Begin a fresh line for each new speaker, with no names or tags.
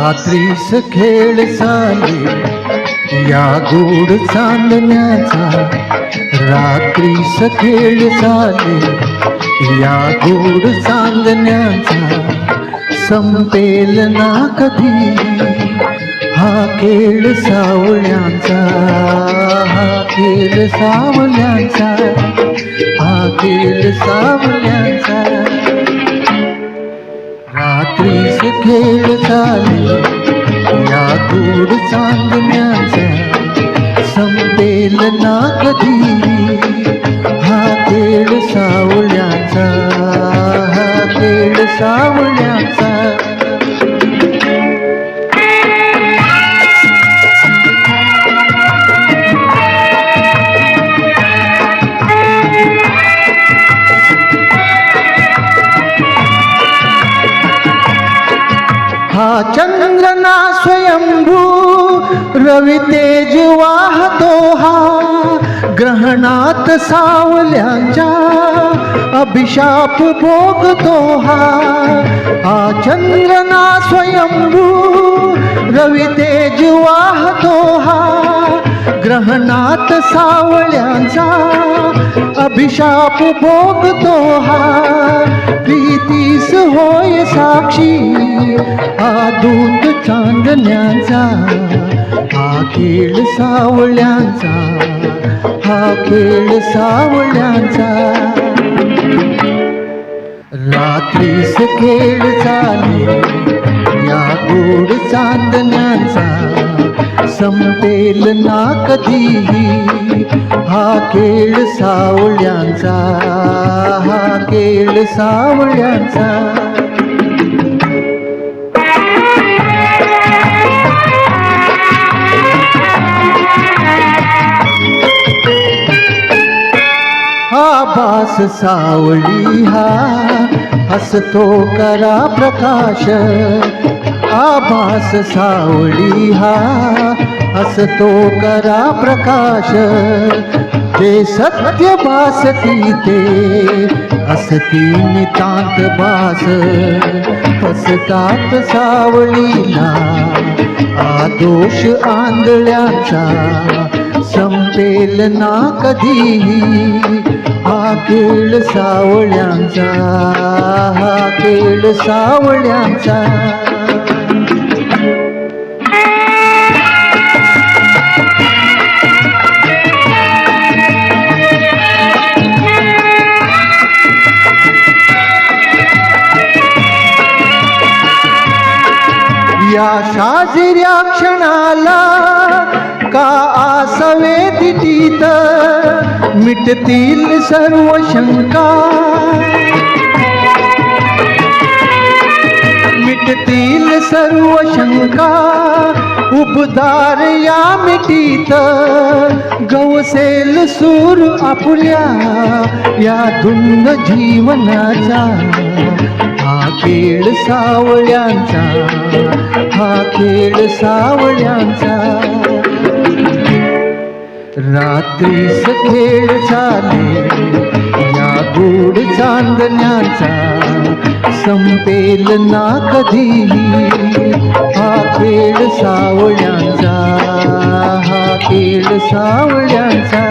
रात्रीस खेळ चाले. या गोड चांदण्याचा रात्रीस खेळ चाले. या गोड चांदण्याचा संपेल ना कधी. हा खेळ सावळ्यांचा हा खेळ सावळ्यांचा हा खेळ सावळ्यांचा. रात्रीस खेळ चाले. गोड चांदण्याचा संपेल ना कधी. हा खेळ सावळ्याचा हा खेळ सावळ्याचा. हा चंद्र ना स्वयंभू रवी तेज वाहतो हा ग्रहणात सावल्यांच्या अभिशाप भोगतो हा हा चंद्रना स्वयंभू रवी तेज वाहतो हा ग्रहणात सावळ्यांचा अभिशाप भोगतो हा प्रीतीस होय साक्षी हा दूत चांदण्याचा हा खेळ सावळ्यांचा हा खेळ सावळ्यांचा. रात्रीस खेळ चाले या गोड चांदण्याचा संपेल ना कधीही हा खेळ सावळ्यांचा हा खेळ सावळ्यांचा. आभास सावळी हा हसतो करा प्रकाश. आभास सावळी हा हसतो करा प्रकाश. ते सत्य भासती ते असती नितांत भास. हसतात सावळीला आदोष आंधळ्याचा संपेल ना कधीही. हा खेळ सावळ्यांचा हा खेळ सावळ्यांचा. या शाजिऱ्या क्षणाला का आसवे तिथीत? मिटतील सर्व शंका. मिटतील सर्व शंका. उबदार या मिटीत. गवसेल सूर आपुल्या या धुंद जीवनाचा. खेळ सावळ्यांचा हा खेळ सावळ्यांचा. रात्रीस खेळ चाले या गोड चांदण्याचा संपेल ना कधीही. हा खेळ सावळ्यांचा हा खेळ सावळ्यांचा.